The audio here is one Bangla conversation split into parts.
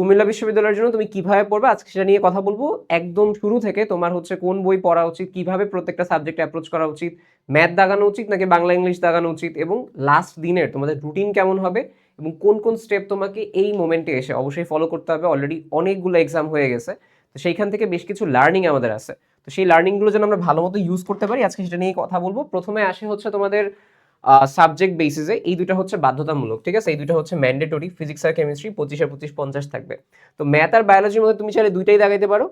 কুমিল্লা বিশ্ববিদ্যালয়ের জন্য তুমি কীভাবে পড়বে? আজকে সেটা নিয়ে কথা বলব। একদম শুরু থেকে তোমার হচ্ছে কোন বই পড়া উচিত, কীভাবে প্রত্যেকটা সাবজেক্ট অ্যাপ্রোচ করা উচিত ম্যাথ দাগানো উচিত নাকি বাংলা ইংলিশ দাগানো উচিত এবং লাস্ট দিনের তোমাদের রুটিন কেমন হবে এবং কোন কোন স্টেপ তোমাকে এই মোমেন্টে এসে অবশ্যই ফলো করতে হবে। অলরেডি অনেকগুলো এক্সাম হয়ে গেছে। তো সেইখান থেকে বেশ কিছু লার্নিং আমাদের আছে। তো সেই লার্নিংগুলো যেন আমরা ভালো মতো ইউজ করতে পারি, আজকে সেটা নিয়ে কথা বলব। প্রথমে আসে হচ্ছে তোমাদের সাবজেক্ট বেসিসে এই দুটো হচ্ছে বাধ্যতামূলক, ঠিক আছে? এই দুটো হচ্ছে ম্যান্ডেটরি ফিজিক্স আর কেমিস্ট্রি পঁচিশে পঁচিশ পঞ্চাশ থাকবে। তো ম্যাথ আর বায়োলজির মধ্যে তুমি চাইলে দুইটাই দাগাইতে পারো,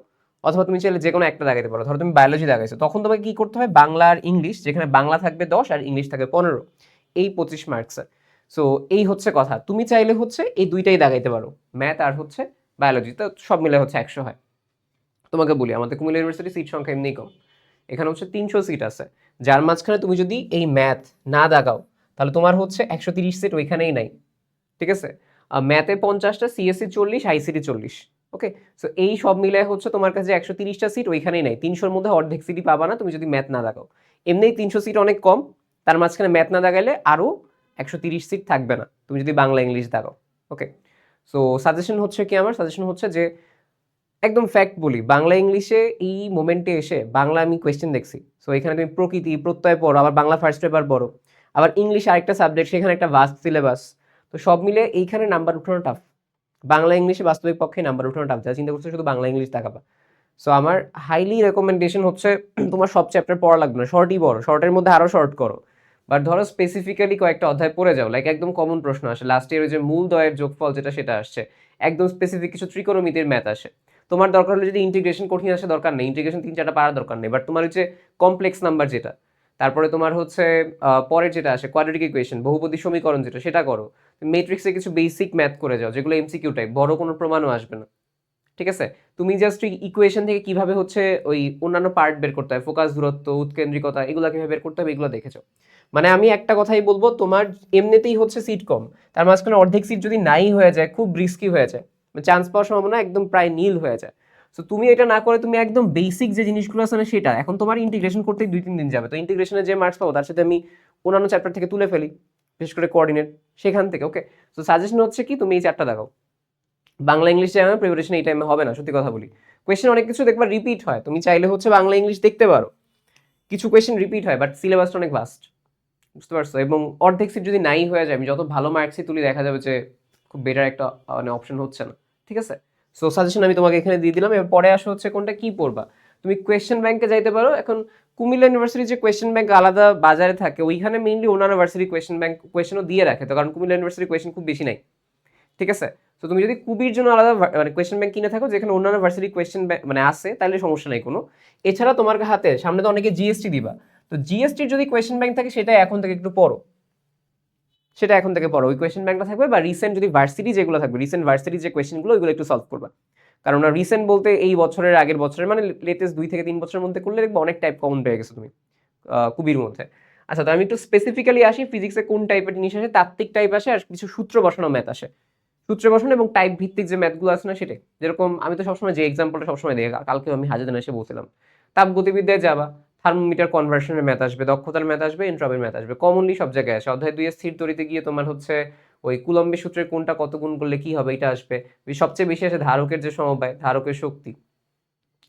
অথবা তুমি চাইলে যে কোনো একটা দাগাইতে পারো। ধরো তুমি বায়োলজি দাগাইছো, তখন তোমাকে কি করতে হবে বাংলা আর ইংলিশ যেখানে বাংলা থাকবে দশ আর ইংলিশ থাকবে পনেরো, এই পঁচিশ মার্কসের সো এই হচ্ছে কথা। তুমি চাইলে হচ্ছে এই দুইটাই দাগাইতে পারো ম্যাথ আর হচ্ছে বায়োলজি তো সব মিলে হচ্ছে একশো হয়। তোমাকে বলি, আমাদের কুমিল্লা ইউনিভার্সিটি সিট সংখ্যা এমনিই কম। এখানে হচ্ছে তিনশো সিট আছে। যার মাঝখানে তুমি যদি এই ম্যাথ না দাগাও, তাহলে তোমার হচ্ছে একশো তিরিশ সিট ওইখানেই নাই। ঠিক আছে? ম্যাথে পঞ্চাশটা সিএসসি চল্লিশ আইসিটি চল্লিশ। ওকে সো এই সব মিলে হচ্ছে তোমার কাছে একশো তিরিশটা সিট ওইখানেই নাই। তিনশোর মধ্যে অর্ধেক সিটই পাবা না, তুমি যদি ম্যাথ না দাগাও। এমনিই তিনশো সিট অনেক কম, তার মাঝখানে ম্যাথ না দাগাইলে আরও একশো তিরিশ সিট থাকবে না। তুমি যদি বাংলা, ইংলিশ দাগাও ওকে সো সাজেশন হচ্ছে কি আমার? সাজেশন হচ্ছে যে একদম ফ্যাক্ট বলি, বাংলা ইংলিশে এই মোমেন্টে এসে বাংলা আমি কোয়েশ্চেন দেখছি। সো এখানে তুমি প্রকৃতি, প্রত্যয় পড়ো, আবার বাংলা ফার্স্ট পেপার পড়ো। আবার ইংলিশ আরেকটা সাবজেক্ট সেখানে একটা ভাস্ট সিলেবাস তো সব মিলে এইখানে নাম্বার উঠানো টাফ বাংলা ইংলিশে বাস্তবিক পক্ষে নাম্বার উঠানো টাফ যা চিন্তা করছ শুধু বাংলা ইংলিশ দেখাবা সো আমার হাইলি রেকমেন্ডেশন হচ্ছে তোমার সব চ্যাপ্টার পড়া লাগবে না শর্টই পড়ো। শর্টের মধ্যে আরও শর্ট করো। বাট ধরো স্পেসিফিক্যালি কয়েকটা অধ্যায় পড়ে যাও লাইক একদম কমন প্রশ্ন আসে। লাস্ট ইয়ার যে মূল দয়ের যোগফল যেটা, সেটা আসছে। একদম স্পেসিফিক কিছু ত্রিকোণমিতির ম্যাথ আসে। তোমার দরকার হলে যদি ইন্টিগ্রেশন কঠিন আসে দরকার নেই। ইন্টিগ্রেশন তিন চারটা পারার দরকার নেই। বাট তোমার হচ্ছে কমপ্লেক্স নাম্বার যেটা, তারপরে তোমার হচ্ছে পরের যেটা আসে কোয়াড্রেটিক ইকুয়েশন বহুপদী সমীকরণ যেটা, সেটা করো। মেট্রিক্সে কিছু বেসিক ম্যাথ করে যাও, যেগুলো এমসিকিউ টাইপ বড় কোনো প্রমাণও আসবে না। ঠিক আছে? তুমি জাস্ট ওই ইকুয়েশন থেকে কীভাবে হচ্ছে ওই অন্যান্য পার্ট বের করতে হয় ফোকাস দূরত্ব, উৎকেন্দ্রিকতা এগুলো কীভাবে বের করতে হবে, এগুলো দেখেছ মানে আমি একটা কথাই বলব, তোমার এমনিতেই হচ্ছে সিট কম তার মাঝখানে অর্ধেক সিট যদি নাই হয়ে যায়, খুব রিস্কি হয়ে যায়। চান্স পাওয়ার সম্ভাবনা একদম প্রায় নীল হয়ে যায়। সো তুমি এটা না করে তুমি একদম বেসিক যে জিনিসগুলো আছে না সেটা, এখন তোমার ইন্টিগ্রেশন করতে দুই তিন দিন যাবে। তো ইন্টিগ্রেশনে যে মার্কস পাবো, তার সাথে আমি অন্যান্য চ্যাপ্টার থেকে তুলে ফেলি, বিশেষ করে কোঅর্ডিনেট সেখান থেকে ওকে তো সাজেশন হচ্ছে কি, তুমি এই চারটা দেখাও। বাংলা ইংলিশ আমার প্রিপারেশন এই টাইমে হবে না, সত্যি কথা বলি। কোয়েশ্চেন অনেক কিছু দেখবা রিপিট হয়, তুমি চাইলে হচ্ছে বাংলা ইংলিশ দেখতে পারো। কিছু কোয়েশ্চেন রিপিট হয় বাট সিলেবাসটা অনেক ভাস্ট বুঝতে পারছ? এবং অর্ধেক সিট যদি নাই হয়ে যায়, আমি যত ভালো মার্কসই তুলি, দেখা যাবে যে খুব বেটার একটা মানে অপশন হচ্ছে না। ঠিক আছে? সো সাজেশন আমি তোমাকে এখানে দিয়ে দিলাম। এবার পরে আসা হচ্ছে কোনটা কি পড়বা। তুমি কোয়েশ্চেন ব্যাংকে যাইতে পারো। এখন কুমিল্লা ইউনিভার্সিটি যে কোয়েশ্চেন ব্যাংক আলাদা বাজারে থাকে, ওইখানে মেইনলি অন্যান্য ভার্সিটি কোয়েশ্চেন ব্যাংক কোয়েশ্চেনও দিয়ে রাখে। তো কারণ কুমিল্লা ইউনিভার্সিটি কোয়েশ্চেন খুব বেশি নাই। ঠিক আছে? তো তুমি যদি কুবির জন্য আলাদা মানে কোয়েশ্চেন ব্যাংক কিনে থাকো, যেখানে অন্যান্য ভার্সিটি কোয়েশ্চেন মানে আসে তাহলে সমস্যা নেই কোনো। এছাড়া তোমার হাতে, সামনে তো অনেকে জিএসটি দিবা। তো জিএসটির যদি কোয়েশ্চেন ব্যাংক থাকে সেটা এখন থেকে একটু পড়ো। সেটা এখন থেকে পড়ো। ওই কোয়েশ্চেন ব্যাংকটা থাকবে বা রিসেন্ট যদি ভার্সিটি যেগুলো থাকবে রিসেন্ট ভার্সিটি যে কোয়েশ্চেনগুলো ওইগুলো একটু সলভ করবা। কারণ রিসেন্ট বলতে এই বছরের, আগের বছরের মানে লেটেস্ট দুই থেকে তিন বছরের মধ্যে করলে দেখবে অনেক টাইপ কমন পেয়ে গেছো তুমি কুবির মধ্যে। আচ্ছা তো আমি একটু স্পেসিফিক্যালি আসি ফিজিক্সে কোন টাইপের জিনিস আসে, তাত্ত্বিক টাইপ আসে আর কিছু সূত্র বসানো ম্যাথ আসে। সূত্র বসানো এবং টাইপ ভিত্তিক যে ম্যাথগুলো আছে না সেটাই। যেরকম আমি তো সবসময় যে এক্সাম্পলটা সবসময় দিই কালকেও আমি হাজার এসে বলছিলাম তাপ গতিবিদ্যায় যাবা। থার্মোমিটার কনভার্সনের ম্যাথ আসবে, দক্ষতার ম্যাথ আসবে এন্ট্রপের ম্যাথ আসবে। কমনলি সব জায়গায় আসে। অধ্যায় দুইয়ের স্থির তরিতে গিয়ে তোমার হচ্ছে ওই কুলম্বের সূত্রের কোনটা কত গুণ করলে কি হবে, এটা আসবে। সবচেয়ে বেশি আসে ধারকের যে সমবায়, ধারকের শক্তি।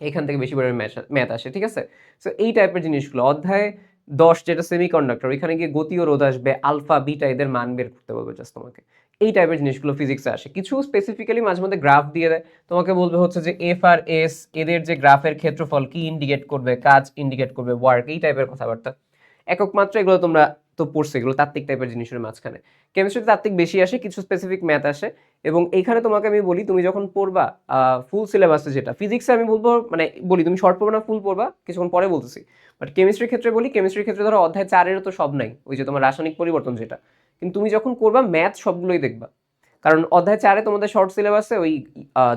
এখান থেকে বেশি পরিমাণে ম্যাথ আসে ঠিক আছে? সো এই টাইপের জিনিসগুলো, অধ্যায় দশ যেটা সেমি কন্ডাক্টর এখানে গিয়ে গতি ও রোধ আসবে আলফা বিটা এদের মান বের করতে বলবে জাস্ট তোমাকে। এই টাইপের জিনিসগুলো ফিজিক্সে আসে। কিছু স্পেসিফিক্যালি মাঝে মধ্যে গ্রাফ দিয়ে দেয়। তোমাকে বলবে হচ্ছে যে এফ আর এস এদের যে গ্রাফের ক্ষেত্রফল কি ইন্ডিকেট করবে, কাজ ইন্ডিকেট করবে ওয়ার্ক এই টাইপের কথাবার্তা। একক মাত্র এগুলো তোমরা তো পড়ছে, এগুলো তাত্ত্বিক টাইপের জিনিসের মাঝখানে। কেমিস্ট্রিতে তাত্ত্বিক বেশি আসে, কিছু স্পেসিফিক ম্যাথ আসে। এবং এখানে তোমাকে আমি বলি, তুমি যখন পড়বা ফুল সিলেবাসে যেটা ফিজিক্সে আমি বলব মানে বলি, তুমি শর্ট পড়বে না ফুল পড়বা, কিছুক্ষণ পরে বলতেছি। বাট কেমিস্ট্রির ক্ষেত্রে বলি কেমিস্ট্রির ক্ষেত্রে ধরো অধ্যায় চারেরও তো সব নাই, ওই যে তোমার রাসায়নিক পরিবর্তন যেটা। কিন্তু তুমি যখন করবা ম্যাথ সবগুলোই দেখবা। কারণ অধ্যায় চারে তোমাদের শর্ট সিলেবাসে ওই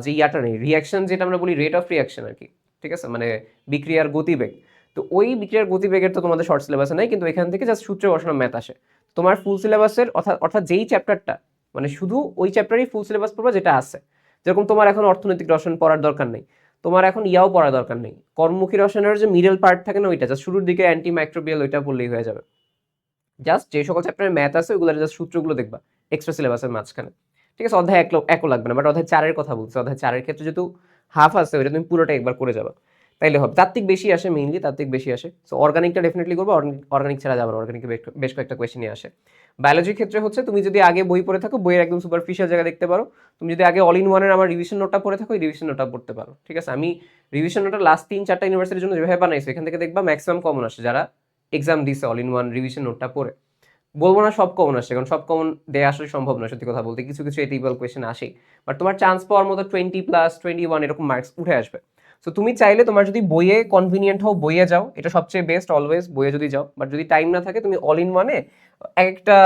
যে ইয়াটা নেই রিয়াকশন যেটা আমরা বলি রেট অফ রিয়াকশন আর কি, ঠিক আছে? মানে বিক্রিয়ার গতিবেগ। তো ওই বিক্রিয়ার গতিবেগের তো তোমাদের শর্ট সিলেবাসে নাই, কিন্তু এখান থেকে জাস্ট সূত্রে বসানো ম্যাথ আসে। তোমার ফুল সিলেবাসের অর্থাৎ অর্থাৎ যেই চ্যাপ্টারটা মানে শুধু ওই চ্যাপ্টারই ফুল সিলেবাস পড়বা যেটা আছে। যেরকম তোমার এখন অর্থনৈতিক রসায়ন পড়ার দরকার নেই, তোমার এখন ইয়াও পড়ার দরকার নেই। কর্মমুখী রসায়নের যে মিডল পার্ট থাকে না ওইটা জাস্ট শুরুর দিকে অ্যান্টি মাইক্রোবিয়াল ওইটা পড়লেই হয়ে যাবে। জাস্ট যে সকল চ্যাপ্টারের ম্যাথ আছে ওগুলো জাস্ট সূত্রগুলো দেখবা এক্সট্রা সিলেবাসের মাঝখানে। ঠিক আছে, অধ্যায় এক একও লাগবে না বাট অধ্যায় চারের কথা বলছি। অধ্যায় চারের ক্ষেত্রে যেহেতু হাফ আছে, ওইটা তুমি পুরোটা একবার করে যাবে। তাইলে হবে। তাত্ত্বিক বেশি আসে মেইনলি তাত্ত্বিক বেশি আসে। সো অর্গানিকটা ডেফিনেটলি করব অর্গানিক ছাড়া যাবে অর্গানিকে বেশ কয়েকটা কোয়েশ্চেনই আসে। বায়োলজির ক্ষেত্রে হচ্ছে, তুমি যদি আগে বই পড়ে থাকো, বইয়ের একদম সুপারফিশিয়াল জায়গা দেখতে পারো। তুমি যদি আগে অল ইন ওয়ানের আমার রিভিশন নোটটা পড়ে থাকো রিভিশন নোটটা পড়তে পারো। ঠিক আছে, আমি রিভিশন নোটটা লাস্ট তিন চারটা ইউনিভার্সিটির জন্য যেভাবে বানাইছি এখান থেকে দেখবা ম্যাক্সিমাম কমন আসে। যারা এক্সাম দিছে অল ইন ওয়ান রিভিশন নোটটা পড়ে। বলব না সব কমন আসে কারণ সব কমন দেওয়া আসলে সম্ভব না সত্যি কথা বলতে। কিছু কিছু এটিবল কোয়েশ্চেন আসে বাট তোমার চান্স পাওয়ার মতো টোয়েন্টি প্লাস টোয়েন্টি ওয়ান এরকম মার্কস উঠে আসবে। সো তুমি চাইলে তোমার যদি বইয়ে কনভিনিয়েন্ট হও, বইয়ে যাও। এটা সবচেয়ে বেস্ট অলওয়েজ বইয়ে যদি যাও। বাট যদি টাইম না থাকে, তুমি অল ইন ওয়ানে এক একটা,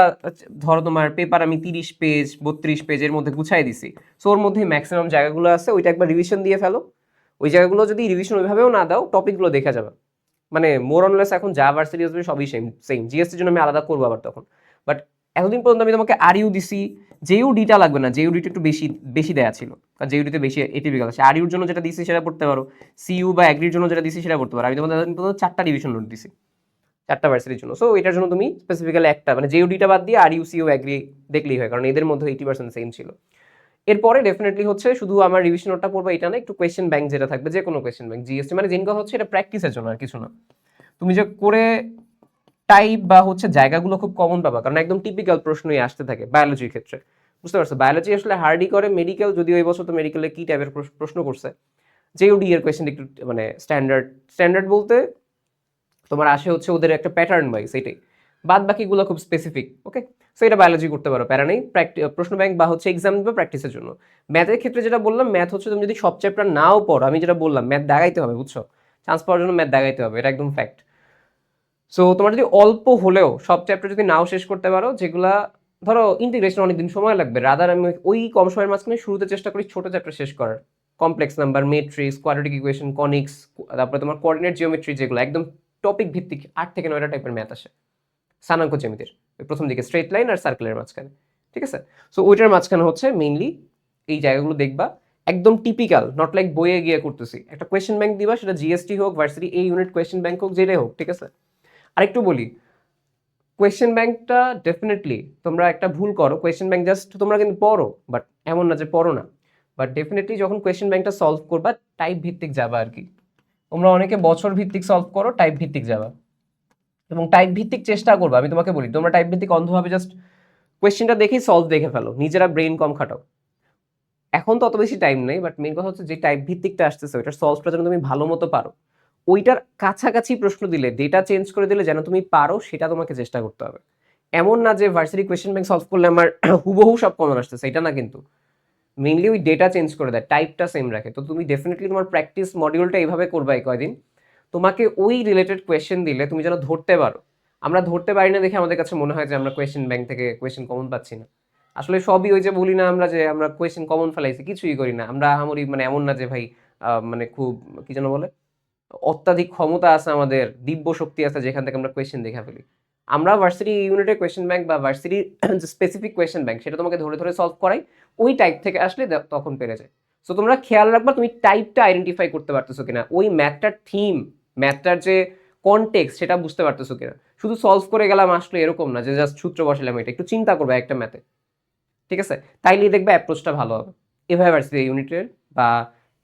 ধরো তোমার পেপার আমি তিরিশ পেজ বত্রিশ পেজের মধ্যে গুছাই দিছি। সো ওর মধ্যে ম্যাক্সিমাম জায়গাগুলো আছে, ওইটা একবার রিভিশন দিয়ে ফেলো। ওই জায়গাগুলো যদি রিভিশন ওইভাবেও না দাও টপিকগুলো দেখা যাবে। মানে মোর অনলেস এখন যা ভার্সিটি আসবে সবই সেম সেম জিএসটির জন্য আমি আলাদা করব আবার তখন। বাট এতদিন পর্যন্ত আমি তোমাকে আর ইউ দিছি যেইউ ডিটা লাগবে না যেইউ ডিটা একটু বেশি বেশি দেয়া ছিল। কারণ যেইউ ডিতে বেশি এটিপিক্যাল আছে। আর ইউর জন্য যেটা দিছি সেটা পড়তে পারো। সিইউ বা অ্যাগ্রির জন্য যেটা দিছি সেটা পড়তে পারো। আমি তোমাদের এতদিন পর্যন্ত চারটা ডিভিশন নোট দিছি। চারটা ভার্সিটির জন্য। সো এটার জন্য তুমি স্পেসিফিক্যালি একটা মানে যেইউ ডিটা বাদ দিয়ে আর ইউ সিইউ অ্যাগ্রি দেখলেই হয়। কারণ এদের মধ্যে এইটি পার্সেন্ট সেম ছিল। এরপরে ডেফিনেটলি হচ্ছে শুধু আমার রিভিশন নোটটা পড়ব, এটা না, একটু কোয়েশ্চেন ব্যাংক যেটা থাকবে, যে কোনো কোয়েশ্চেন ব্যাংক জিএসটি মানে কথা হচ্ছে এটা প্র্যাকটিসের জন্য আর কিছু না। তুমি যে করে টাইপ বা হচ্ছে জায়গাগুলো খুব কমন পাবা, কারণ একদম টিপিক্যাল প্রশ্নই আসতে থাকে বায়োলজির ক্ষেত্রে। বুঝতে পারছ? বায়োলজি আসলে হার্ডই করে মেডিকেল যদি ওই বছর তো মেডিকেলে কি টাইপের প্রশ্ন করছে? জেউডি এর কোয়েশ্চেন একটু মানে স্ট্যান্ডার্ড স্ট্যান্ডার্ড বলতে তোমার আসে হচ্ছে ওদের একটা প্যাটার্ন ওয়াইজ এটাই। বাদ বাকিগুলো খুব স্পেসিফিক ওকে সো এটা বায়োলজি করতে পারো, প্যারা নেই। প্রশ্ন ব্যাংক বা হচ্ছে এক্সাম বা প্র্যাকটিসের জন্য। ম্যাথের ক্ষেত্রে যেটা বললাম ম্যাথ হচ্ছে তুমি যদি সব চ্যাপ্টার নাও পড়ো, আমি যেটা বললাম ম্যাথ দাগাইতে হবে, বুঝছ? চান্স পাওয়ার জন্য ম্যাথ দাগাইতে হবে, এটা একদম ফ্যাক্ট সো তোমার যদি অল্প হলেও সব চ্যাপ্টার যদি নাও শেষ করতে পারো, যেগুলা, ধরো ইন্টিগ্রেশন অনেকদিন সময় লাগবে রাদার আমি ওই কম সময়ের মাঝখানে শুরুতে চেষ্টা করি ছোটো চ্যাপ্টার শেষ করার। Complex number matrix quadratic equation conics তারপরে তোমার কোঅর্ডিনেট জিওমেট্রি যেগুলো, একদম টপিক ভিত্তিক আট থেকে নয়টা টাইপের ম্যাথ আসে। স্থানাঙ্ক জ্যামিতির। প্রথম দিকে স্ট্রেট লাইন আর সার্কেলের মাঝখানে, ঠিক আছে? সো ওইটার মাঝখানে হচ্ছে মেইনলি এই জায়গাগুলো দেখবা, একদম টিপিক্যাল নট লাইক বইয়ে গিয়ে করতেছি। একটা কোয়েশ্চেন ব্যাংক দিবা, সেটা জিএসটি হোক ভার্সিটি এই ইউনিট কোয়েশ্চেন ব্যাংক হোক, যেটাই হোক, ঠিক আছে? আরেকটু বলি কোয়েশ্চেন ব্যাংকটা ডেফিনেটলি তোমরা একটা ভুল করো কোয়েশ্চেন ব্যাংক জাস্ট তোমরা কিন্তু পড়ো বাট এমন না যে পড়ো না। বাট ডেফিনেটলি যখন কোয়েশ্চেন ব্যাংকটা সলভ করবা টাইপ ভিত্তিক যাবা আর কি। তোমরা অনেকে বছর ভিত্তিক সলভ করো টাইপ ভিত্তিক যাবা। এবং টাইপ ভিত্তিক চেষ্টা করব, আমি তোমাকে বলি, তোমরা টাইপ ভিত্তিক অন্ধভাবে জাস্ট কোয়েশ্চেনটা দেখেই সলভ দেখে ফেলো, নিজেরা ব্রেন কম খাটাও। এখন তো অত বেশি টাইম নেই বাট মেন কথা হচ্ছে যে টাইপ ভিত্তিকটা আসতেছে, ওইটার সলভটা যেন তুমি ভালো মতো পারো। ওইটার কাছাকাছি প্রশ্ন দিলে ডেটা চেঞ্জ করে দিলে যেন তুমি পারো, সেটা তোমাকে চেষ্টা করতে হবে। এমন না যে ভার্সিটি কোয়েশ্চেন ব্যাংক সলভ করলে আমার হুবহু সব কমন আসতেছে, এটা না কিন্তু। মেইনলি ওই ডেটা চেঞ্জ করে দেয় টাইপটা সেম রাখে। তো তুমি ডেফিনেটলি তোমার প্র্যাকটিস মডিউলটা এইভাবে করবা কয়দিন। তোমাকে ওই রিলেটেড কোয়েশ্চেন দিলে তুমি যেন ধরতে পারো। আমরা ধরতে পারি না দেখে আমাদের কাছে মনে হয় যে আমরা কোয়েশ্চেন ব্যাংক থেকে কোয়েশ্চেন কমন পাচ্ছি না। আসলে সবই ওই যে বলি না আমরা যে আমরা কোয়েশ্চেন কমন ফেলাইছি, কিছুই করি না। আমরা আমারই মানে এমন না যে ভাই মানে খুব কি যেন বলে? অত্যাধিক ক্ষমতা আছে আমাদের, দিব্য শক্তি আছে যেখান থেকে আমরা কোয়েশ্চেন দেখা ফেলি। আমরা ভার্সিটি ইউনিটের কোয়েশ্চেন ব্যাংক বা ভার্সিটির স্পেসিফিক কোয়েশ্চেন ব্যাংক সেটা তোমাকে ধরে ধরে সলভ করাই, ওই টাইপ থেকে আসলে তখন পেরে যায়। সো তোমরা খেয়াল রাখবা, তুমি টাইপটা আইডেন্টিফাই করতে পারতেছো কিনা। ওই ম্যাথটার থিম ম্যাথটার যে কনটেক্স সেটা বুঝতে পারতেছো কিনা। শুধু সলভ করে গেলাম, আসলে এরকম না যে জাস্ট সূত্র বসালাম এটা। একটু চিন্তা করবে একটা ম্যাথে ঠিক আছে? তাইলেই দেখবে অ্যাপ্রোচটা ভালো হবে। এভাবে ভার্সিটি ইউনিটের বা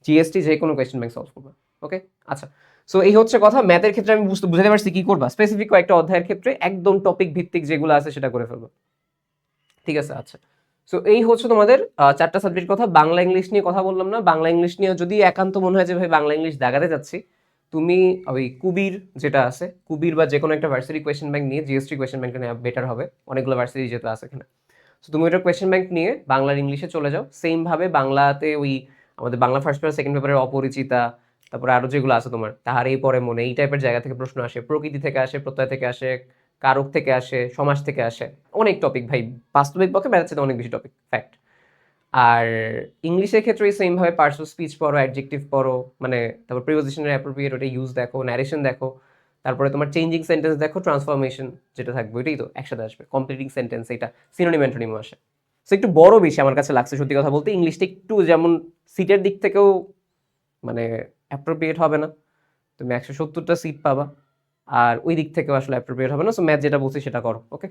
জিএসটি যে কোনো কোয়েশ্চেন ব্যাংক সলভ করবে। ওকে আচ্ছা। সো এই হচ্ছে কথা। ম্যাথের ক্ষেত্রে আমি বুঝতে বুঝাতে পারছি কি করবা। স্পেসিফিক কয়েকটা অধ্যায়ের ক্ষেত্রে একদম টপিক ভিত্তিক যেগুলো আছে সেটা করে ফেলব। ঠিক আছে? আচ্ছা। সো এই হচ্ছে তোমাদের চারটা সাবজেক্ট কথা। বাংলা ইংলিশ নিয়ে কথা বললাম না। বাংলা ইংলিশ নিয়ে যদি একান্ত মনে হয় যে, ভাই, বাংলা ইংলিশ দেখাতে যাচ্ছি। তুমি ওই কুবির যেটা আছে, কুবির বা যে কোনো একটা ভার্সিটি কোয়েশ্চেন ব্যাংক নিয়ে জিএসটি কোয়েশ্চেন ব্যাংকটা নেওয়া বেটার হবে। অনেকগুলো ভার্সিটি যেহেতু আছে এখানে। সো তুমি ওইটা কোয়েশ্চেন ব্যাংক নিয়ে বাংলার ইংলিশে চলে যাও। সেম ভাবে বাংলাতে ওই আমাদের বাংলা ফার্স্ট পেপার সেকেন্ড পেপারের অপরিচিতা, তারপরে আরও যেগুলো আছে তোমার, তাহার এই পরে মনে, এই টাইপের জায়গা থেকে প্রশ্ন আসে, প্রকৃতি থেকে আসে, প্রত্যয় থেকে আসে কারক থেকে আসে, সমাজ থেকে আসে, অনেক টপিক ভাই। বাস্তবিক পক্ষে সাথে অনেক বেশি টপিক ফ্যাক্ট আর ইংলিশের ক্ষেত্রে সেম ভাবে পার্টস অফ স্পিচ পড়ো অ্যাডজেক্টিভ পড়ো মানে তারপর প্রিপোজিশনের অ্যাপ্রোপ্রিয়েট ওটা ইউজ দেখো ন্যারেশন দেখো, তারপরে তোমার চেঞ্জিং সেন্টেন্স দেখো ট্রান্সফরমেশন যেটা থাকবে ওইটাই তো একসাথে আসবে কমপ্লিটিং সেন্টেন্স এটা সিনোনিম অ্যান্টোনিমও আসে। সো একটু বড় বেশি আমার কাছে লাগছে সত্যি কথা বলতে, ইংলিশটা একটু যেমন সিটের দিক থেকেও মানে অ্যাপ্রোপ্রিয়েট হবে না। তুমি একশো সত্তরটা সিট পাবা। আর ওই দিক থেকেও আসলে অ্যাপ্রোপ্রিয়েট হবে না। সো ম্যাথ যেটা বলছি সেটা করো ওকে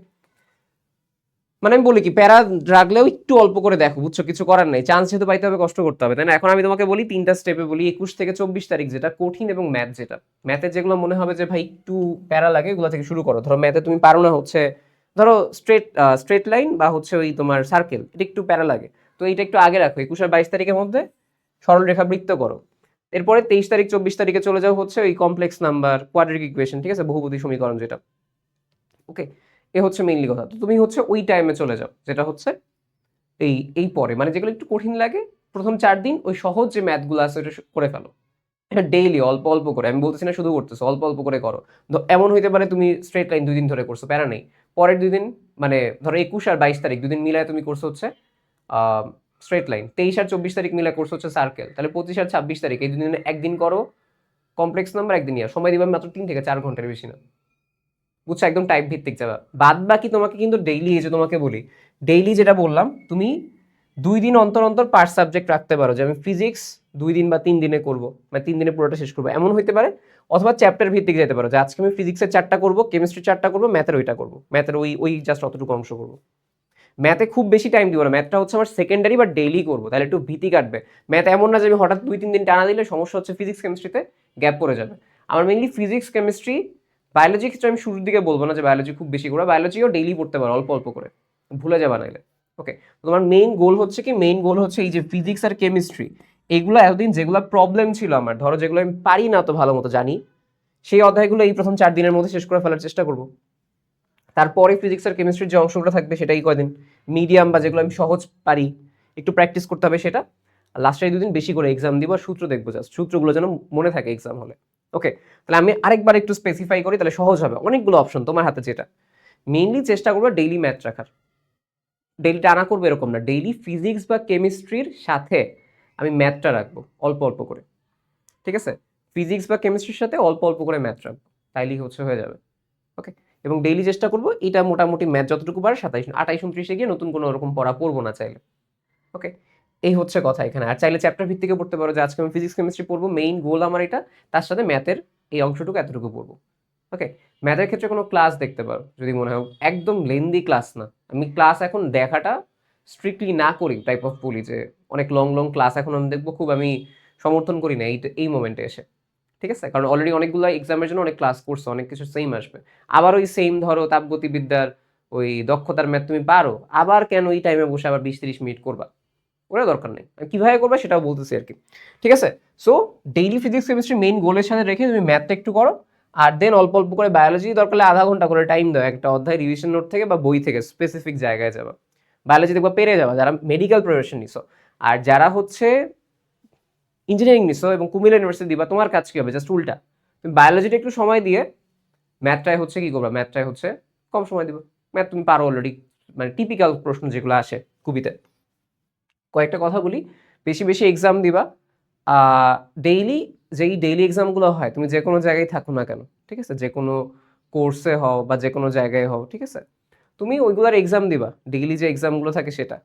মানে আমি বলি কি, প্যারা রাখলেও একটু অল্প করে দেখো, বুঝছ? কিছু করার নেই। চান্স যেহেতু পাইতে হবে, কষ্ট করতে হবে, তাই না? এখন আমি তোমাকে বলি তিনটা স্টেপে বলি, একুশ থেকে চব্বিশ তারিখ যেটা, কঠিন এবং ম্যাথ যেটা। ম্যাথে যেগুলো মনে হবে যে, ভাই, একটু প্যারা লাগে, এগুলো থেকে শুরু করো। ধরো ম্যাথে তুমি পারো না হচ্ছে, ধরো স্ট্রেট স্ট্রেট লাইন বা হচ্ছে ওই তোমার সার্কেল এটা একটু প্যারা লাগে। তো এইটা একটু আগে রাখো, একুশ আর বাইশ তারিখের মধ্যে সরল রেখা বৃত্ত করো। এরপরে তেইশ তারিখ, চব্বিশ তারিখে চলে যাও হচ্ছে ওই কমপ্লেক্স নাম্বার কোয়াড্রিক ইকুয়েশন ঠিক আছে? বহুপদী সমীকরণ যেটা। ওকে এ হচ্ছে মেইনলি কথা। তো তুমি হচ্ছে ওই টাইমে চলে যাও, যেটা হচ্ছে এই এই পরে। মানে যেগুলো একটু কঠিন লাগে, প্রথম চার দিন ওই সহজ যে ম্যাথগুলো আছে, ওটা করে ফেলো। ডেইলি অল্প অল্প করে। আমি বলতেছি না শুধু করতেছো, অল্প অল্প করে করো। এমন হইতে পারে তুমি স্ট্রেট লাইন দুই দিন ধরে করছ, প্যারা নেই। পরের দুই দিন মানে ধরো একুশ আর বাইশ তারিখ, দুদিন মিলায় তুমি করছ হচ্ছে স্ট্রেট লাইন তেইশ আর চব্বিশ তারিখ মিলে করছ হচ্ছে সার্কেল তাহলে পঁচিশ আর ছাব্বিশ তারিখ, এই দুদিন একদিন করো কমপ্লেক্স নাম্বার একদিন ইয়ার সময় দিবা মাত্র তিন থেকে চার ঘণ্টার বেশি না। বুঝছ? একদম টাইপ ভিত্তিক যাবা। বাদ বাকি তোমাকে কিন্তু ডেইলি এই যে তোমাকে বলি ডেইলি যেটা বললাম, তুমি দুই দিন অন্তর অন্তর পার সাবজেক্ট রাখতে পারো যে আমি ফিজিক্স দুই দিন বা তিন দিনে করব মানে তিন দিনে পুরোটা শেষ করব। এমন হইতে পারে, অথবা চ্যাপ্টার ভিত্তিক যেতে পারো যে আজকে আমি ফিজিক্সের চারটা করব কেমিস্ট্রি চারটা করব ম্যাথের ওইটা করব। ম্যাথের ওই ওই জাস্ট অতটুকু অংশ করব। ম্যাথে খুব বেশি টাইম দিব না। ম্যাথটা হচ্ছে আমার সেকেন্ডারি বা ডেইলি করব। তাহলে একটু ভীতি কাটবে। ম্যাথ এমন না যে আমি হঠাৎ দুই, তিন দিন টানা দিলে সমস্যা হচ্ছে ফিজিক্স কেমিস্ট্রিতে গ্যাপ পড়ে যাবে। আমার মেইনলি ফিজিক্স কেমিস্ট্রি বায়োলজি ক্ষেত্রে আমি শুরুর দিকে বলব না যে বায়োলজি খুব বেশি করে। বায়োলজিও ডেইলি পড়তে পারো, অল্প অল্প করে। ভুলে যাবা নাইলে। ওকে তোমার মেইন গোল হচ্ছে কি? মেইন গোল হচ্ছে এই যে ফিজিক্স আর কেমিস্ট্রি এইগুলো এতদিন যেগুলো প্রবলেম ছিল আমার, ধরো যেগুলো আমি পারি না তো ভালো মতো জানি, সেই অধ্যায়গুলো এই প্রথম চার দিনের মধ্যে শেষ করে ফেলার চেষ্টা করব। তারপরে ফিজিক্স আর কেমিস্ট্রির যে অংশগুলো থাকবে সেটাই কয়দিন? মিডিয়াম বা যেগুলো আমি সহজ পারি। একটু প্র্যাকটিস করতে হবে সেটা। লাস্টে দুদিন বেশি করে এক্সাম দিব আর সূত্র দেখব জাস্ট সূত্রগুলো যেন মনে থাকে এক্সাম হলে ওকে তাহলে আমি আরেকবার একটু স্পেসিফাই করি, তাহলে সহজ হবে। অনেকগুলো অপশন তোমার হাতে যেটা। মেইনলি চেষ্টা করব ডেইলি ম্যাথ রাখার। ডেইলি টানা করব এরকম না। ডেইলি ফিজিক্স বা কেমিস্ট্রির সাথে আমি ম্যাথটা রাখব, অল্প অল্প করে। ঠিক আছে? ফিজিক্স বা কেমিস্ট্রির সাথে অল্প অল্প করে ম্যাথ রাখব। তাইলেই হচ্ছে, হয়ে যাবে। ওকে এবং ডেইলি চেষ্টা করব, এটা মোটামুটি ম্যাথ যতটুকু পারে সাতাইশ, আঠাইশ, উনত্রিশে গিয়ে নতুন কোনো রকম পড়া পড়ব না চাইলে। ওকে এই হচ্ছে কথা এখানে। আর চাইলে চ্যাপ্টার ভিত্তিকে পড়তে পারো যে আজকে আমি ফিজিক্স কেমিস্ট্রি পড়ব মেইন গোল আমার এটা, তার সাথে ম্যাথের এই অংশটুকু এতটুকু পড়ব। ওকে ম্যাথের ক্ষেত্রে কোনো ক্লাস দেখতে পারো, যদি মনে হয় একদম লেন্দি ক্লাস না। আমি ক্লাস এখন দেখাটা স্ট্রিক্টলি না করি টাইপ অফ বলি যে অনেক লং লং ক্লাস এখন আমি দেখব, খুব আমি সমর্থন করি না এই এই মোমেন্টে এসে। ঠিক আছে? কারণ অলরেডি অনেকগুলো এক্সামের জন্য অনেক ক্লাস করছ, অনেক কিছু সেম আসবে। আবার ওই সেম ধরো তাপগতিবিদ্যার ওই দক্ষতার ম্যাথ তুমি পারো, আবার কেন এই টাইমে বসে আবার বিশ তিরিশ মিনিট করবা? ওটা দরকার নেই। কীভাবে করবা সেটাও বলতেছি আর কি ঠিক আছে? So daily physics chemistry main গোলের সাথে রেখে তুমি ম্যাথটা একটু করো, আর দেন অল্প অল্প করে বায়োলজি দরকার হলে আধা ঘণ্টা করে টাইম দাও, একটা অধ্যায় রিভিশন নোট থেকে বা বই থেকে স্পেসিফিক জায়গায় যাবা। বায়োলজি দেখবা পেরে যাবা, যারা মেডিকেল প্রিপারেশন নিছো। আর যারা হচ্ছে ইঞ্জিনিয়ারিং নিছো এবং কুমিল্লা ইউনিভার্সিটি দিবা, তোমার কাজ কি হবে? জাস্ট উল্টা। তুমি বায়োলজিটা একটু সময় দিয়ে ম্যাথটাই হচ্ছে কি করবা? ম্যাথটাই হচ্ছে কম সময় দিবা। ম্যাথ তুমি পারো অলরেডি মানে টিপিক্যাল প্রশ্ন যেগুলো আসে কুবিতে। কয়েকটা কথা বলি, বেশি বেশি এক্সাম দিবা। ডেইলি যেই ডেইলি এক্সামগুলো হয়, তুমি যে কোনো জায়গায় থাকো না কেন, ঠিক আছে? যে কোনো কোর্সে হও বা যে কোনো জায়গায় হও, ঠিক আছে? তুমি ওইগুলোর এক্সাম দিবা ডেইলি যে এক্সামগুলো থাকে সেটা।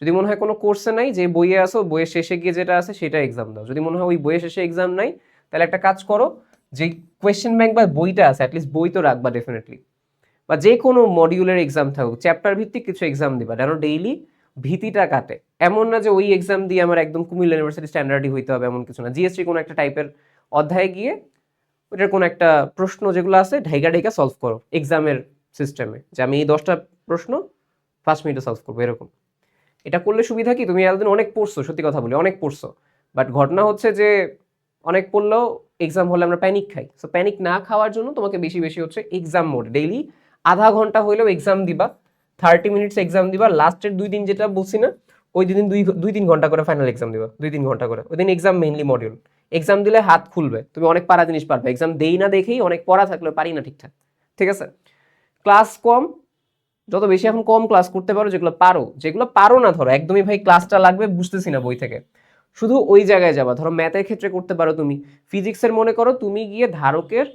যদি মনে হয় কোনো কোর্সে নাই, যে বইয়ে আসো বইয়ের শেষে গিয়ে যেটা আছে সেটা এক্সাম দাও। যদি মনে হয় ওই বইয়ের শেষে এক্সাম নাই, তাহলে একটা কাজ করো যে কোয়েশ্চেন ব্যাংক বা বইটা আছে অ্যাটলিস্ট বই তো রাখবা ডেফিনেটলি বা যে কোনো মডিউলের এক্সাম থাকুক চ্যাপ্টার ভিত্তিক কিছু এক্সাম দিবা, যেন ডেইলি ভীতিটা কাটে। এমন না যে ওই এক্সাম দিয়ে আমার একদম কুমিল্লা ইউনিভার্সিটি স্ট্যান্ডার্ডই হইতে হবে, এমন কিছু না। জিএসটি কোনো একটা টাইপের অধ্যায়ে গিয়ে ওটার কোনো একটা প্রশ্ন যেগুলো আছে ঢাইকা ঢাইকা সলভ করো এক্সামের সিস্টেমে যে আমি এই দশটা প্রশ্ন পাঁচ মিনিটে সলভ করব, এরকম। এটা করলে সুবিধা কি? তুমি এতদিন অনেক পড়ছো, সত্যি কথা বলি, অনেক পড়ছো। বাট ঘটনা হচ্ছে যে, অনেক পড়লেও এক্সাম হলে আমরা প্যানিক খাই। সো প্যানিক না খাওয়ার জন্য তোমাকে বেশি বেশি হচ্ছে এক্সাম মোড ডেইলি আধা ঘণ্টা হইলেও এক্সাম দিবা থার্টি মিনিটস এক্সাম দিবা লাস্টের দুই দিন যেটা বলছি না, ওই দিন দুই দুই তিন ঘণ্টা করে ফাইনাল এক্সাম দিবা, দুই তিন ঘণ্টা করে। ওই দিন এক্সাম মেইনলি মডিউল এক্সাম দিলে হাত খুলবে, তুমি অনেক পারা জিনিস পারবে। এক্সাম দেই না দেখেই অনেক পড়া থাকলে পারি না ঠিকঠাক। ঠিক আছে? ক্লাস কম যত বেশি এখন কম ক্লাস করতে পারো, যেগুলো পারো যেগুলো পারো না ধরো, একদমই ভাই ক্লাসটা লাগবে বুঝতেছি না বই থেকে। শুধু ওই জায়গায় যাবা, ধরো ম্যাথের ক্ষেত্রে করতে পারো তুমি। ফিজিক্সের মনে করো তুমি গিয়ে ধারকের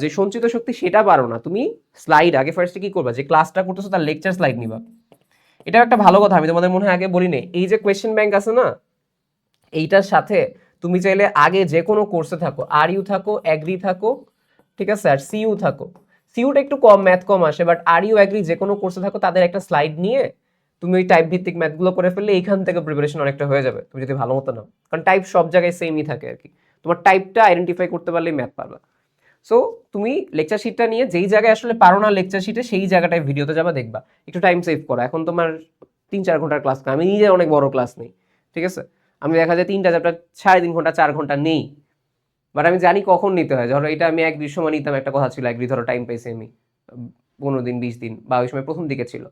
যে সঞ্চিত শক্তি সেটা পারো না। তুমি স্লাইড আগে ফার্স্টে কি করবা? যে ক্লাসটা করতেছো তার লেকচার স্লাইড নিবা। এটা একটা ভালো কথা, আমি তোমাদের মনে হয় আগে বলি নাই এই যে কোয়েশ্চেন ব্যাংক আছে না, এইটার সাথে তুমি চাইলে আগে যে কোনো কোর্সে থাকো। আর ইউ থাকো অ্যাগ্রি থাকো, ঠিক আছে? আর সিইউ থাকো। সিউটা একটু কম ম্যাথ কম আসে বাট আর ইউ অ্যাগ্রি যে কোনো কোর্সে থাকো, তাদের একটা স্লাইড নিয়ে তুমি ওই টাইপ ভিত্তিক ম্যাথগুলো করে ফেললে এইখান থেকে প্রিপারেশন অনেকটা হয়ে যাবে, তুমি যদি ভালো মতো নাও। কারণ টাইপ সব জায়গায় সেমই থাকে আর কি তোমার টাইপটা আইডেন্টিফাই করতে পারলেই ম্যাথ পারবা। সো তুমি লেকচার শিটটা নিয়ে যেই জায়গায় আসলে পারো না লেকচার শিটে সেই জায়গাটায় ভিডিওতে যাবা, দেখবা। একটু টাইম সেভ করো। এখন তোমার তিন চার ঘণ্টার ক্লাস আমি নিজে অনেক বড় ক্লাস নেই, ঠিক আছে? আমি দেখা যায় তিনটা চ্যাপ্টার সাড়ে তিন ঘণ্টা, চার ঘণ্টা নেই। বাট আমি জানি কখন নিতে হয়। ধরো এটা আমি এক দুই সময় নিতাম, একটা কথা ছিল একদিন ধরো টাইম পাইছি আমি, পনেরো দিন, বিশ দিন, বা ওই সময় প্রথম দিকে ছিল,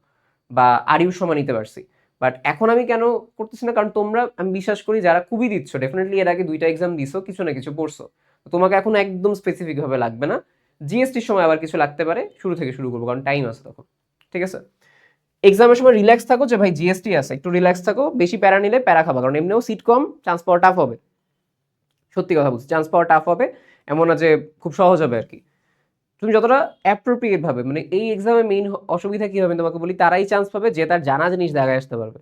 বা আরিউ সময় নিতে পারছি। বাট এখন আমি কেন করতেছি না? কারণ তোমরা, আমি বিশ্বাস করি যারা খুবই দিচ্ছ ডেফিনেটলি এর আগে দুইটা এক্সাম দিছো, কিছু না কিছু পড়ছো। তো তোমাকে এখন একদম স্পেসিফিকভাবে লাগবে না। জিএসটির সময় আবার কিছু লাগতে পারে, শুরু থেকে শুরু করব, কারণ টাইম আছে তখন। ঠিক আছে? এক্সামের সময় রিল্যাক্স থাকো যে ভাই জিএসটি আছে, একটু রিল্যাক্স থাকো, বেশি প্যারা নিলে প্যারা খাবা, কারণ এমনিও সিট কম চান্স পাওয়া টাফ হবে। সত্যি কথা বলছি চান্স পাওয়া টাফ হবে, এমন না যে খুব সহজ হবে আর কি তুমি যতটা অ্যাপ্রোপ্রিয়েট ভাবে মানে এই এক্সামে মেইন অসুবিধা কি হবে তোমাকে বলি, তারাই চান্স পাবে যে তার জানা জিনিস দেখায় আসতে পারবে।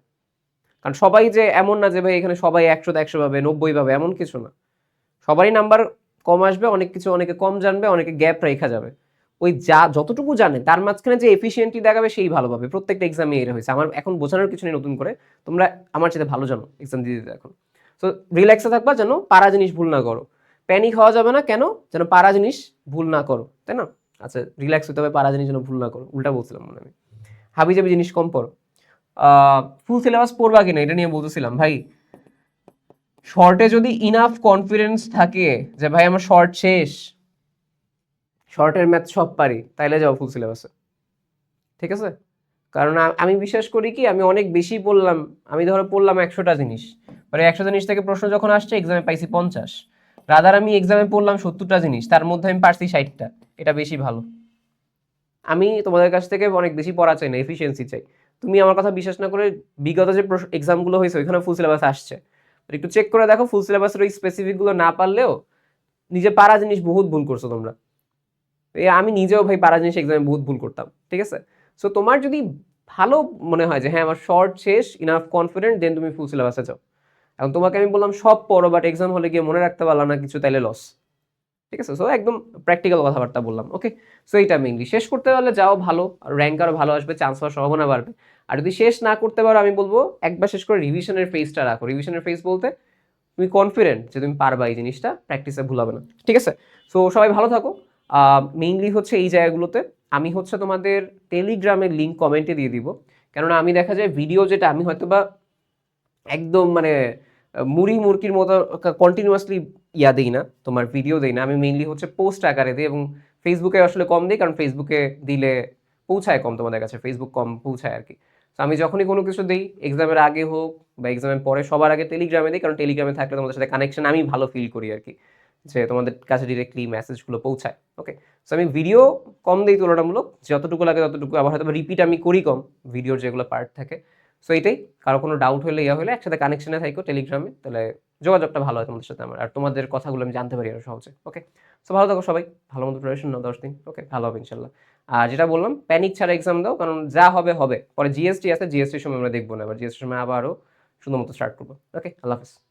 কারণ সবাই যে এমন না যে ভাই এখানে সবাই একশো একশো পাবে, নব্বই পাবে, এমন কিছু না। সবারই নাম্বার কম আসবে, অনেক কিছু অনেকে কম জানবে, অনেকে গ্যাপ রেখা যাবে। ওই যা যতটুকু জানে, তার মাঝখানে যে এফিসিয়েন্টলি দেখাবে, সেই ভালো পাবে। প্রত্যেকটা এক্সামে এর হয়েছে। আমার এখন বোঝানোর কিছু নেই নতুন করে। তোমরা আমার সাথে ভালো জানো এক্সাম দিতে এখন। তো রিল্যাক্সে থাকবা, যেন পারা জিনিস ভুল না করো। প্যানিক হওয়া যাবে না, কেন? যেন পারা জিনিস ভুল না করো, তাই না? আচ্ছা রিল্যাক্স হতে হবে, পারা জিনিস যেন ভুল না করো, উল্টা বলছিলাম মনে আমি হাবি জাবি জিনিস কম পড়ো। ফুল সিলেবাস পড়বা কিনা, এটা নিয়ে বলতেছিলাম, ভাই। শর্টে যদি ইনাফ কনফিডেন্স থাকে যে, ভাই, আমার শর্ট শেষ শর্টের ম্যাথ সব পারি, তাইলে যাও ফুল সিলেবাসে ঠিক আছে? কারণ আমি বিশ্বাস করি কি, আমি অনেক বেশি পড়লাম, আমি ধরো পড়লাম একশোটা জিনিস। মানে একশো জিনিস থেকে প্রশ্ন যখন আসছে এক্সামে পাইছি পঞ্চাশ। রাদার আমি এক্সামে পড়লাম সত্তরটা জিনিস, তার মধ্যে আমি পারছি ষাটটা। এটা বেশি ভালো। আমি তোমাদের কাছ থেকে অনেক বেশি পড়া চাই না এফিসিয়েন্সি চাই। তুমি আমার কথা বিশ্বাস না করে বিগত যে এক্সামগুলো হয়েছে, ওইখানে ফুল সিলেবাস আসছে। একটু চেক করে দেখো ফুল সিলেবাসের ওই স্পেসিফিকগুলো না পারলেও নিজে পারা জিনিস বহুত ভুল করছ তোমরা। আমি নিজেও ভাই পারা জিনিস এক্সামে বহুত ভুল করতাম, ঠিক আছে? সো তোমার যদি ভালো মনে হয় যে হ্যাঁ আমার শর্ট শেষ ইনাফ কনফিডেন্ট দেন তুমি ফুল সিলেবাসে যাও। এখন তোমাকে আমি বললাম, সব পড়ো বাট এক্সাম হলে গিয়ে মনে রাখতে পারলাম না, কিছু তাইলে লস ঠিক আছে? সো একদম প্র্যাকটিক্যাল কথাবার্তা বললাম ওকে সো এইটা মেইনলি শেষ করতে পারলে যাও, ভালো। র্যাঙ্ক আরও ভালো আসবে চান্স হওয়ার সম্ভাবনা বাড়বে। আর যদি শেষ না করতে পারো, আমি বলব, একবার শেষ করে রিভিশনের ফেসটা রাখো। রিভিশনের ফেস বলতে, তুমি কনফিডেন্ট যে তুমি পারবা এই জিনিসটা প্র্যাকটিসে ভুলাবে না। ঠিক আছে? সো সবাই ভালো থাকো। মেইনলি হচ্ছে এই জায়গাগুলোতে। আমি হচ্ছে তোমাদের টেলিগ্রামের লিঙ্ক কমেন্টে দিয়ে দিব। কেননা আমি দেখা যায় ভিডিও যেটা, আমি হয়তো বা একদম মানে মুড়ি মুরকির মতো কন্টিনিউয়াসলি ইয়া দিই না, তোমার ভিডিও দিই না। আমি মেইনলি হচ্ছে পোস্ট আকারে দিই এবং ফেসবুকে আসলে কম দিই, কারণ ফেসবুকে দিলে পৌঁছায় কম তোমাদের কাছে ফেসবুক কম পৌঁছায় আর কি তো আমি যখনই কোনো কিছু দিই এক্সামের আগে হোক বা এক্সামের পরে, সবার আগে টেলিগ্রামে দিই, কারণ টেলিগ্রামে থাকলে তোমাদের সাথে কানেকশন আমি ভালো ফিল করি আর কি যে তোমাদের কাছে ডিরেক্টলি মেসেজগুলো পৌঁছায় ওকে সো আমি ভিডিও কম দিই তুলনামূলক, যতটুকু লাগে ততটুকু, আবার হয়তো রিপিট আমি করি কম ভিডিওর যেগুলো পার্ট থাকে। সো এইটাই কারও কোনো ডাউট হলে ইয়া হলে একসাথে কানেকশনে থাকো টেলিগ্রামে তাহলে যোগাযোগটা ভালো হয় তোমাদের সাথে আমার। আর তোমাদের কথাগুলো আমি জানতে পারি আরও সহজে ওকে সো ভালো থাকো সবাই, ভালো মতো প্রিপারেশন নাও দশ দিন ওকে ভালো হবে ইনশাল্লাহ। আর যেটা বললাম প্যানিক ছাড়া এক্সাম দাও, কারণ যা হবে হবে। পরে জিএসটি আছে জিএসটির সময় আমরা দেখব না, এবার জিএসটির সময় আবারও সুন্দর মতো স্টার্ট করব ওকে আল্লাহ হাফিজ।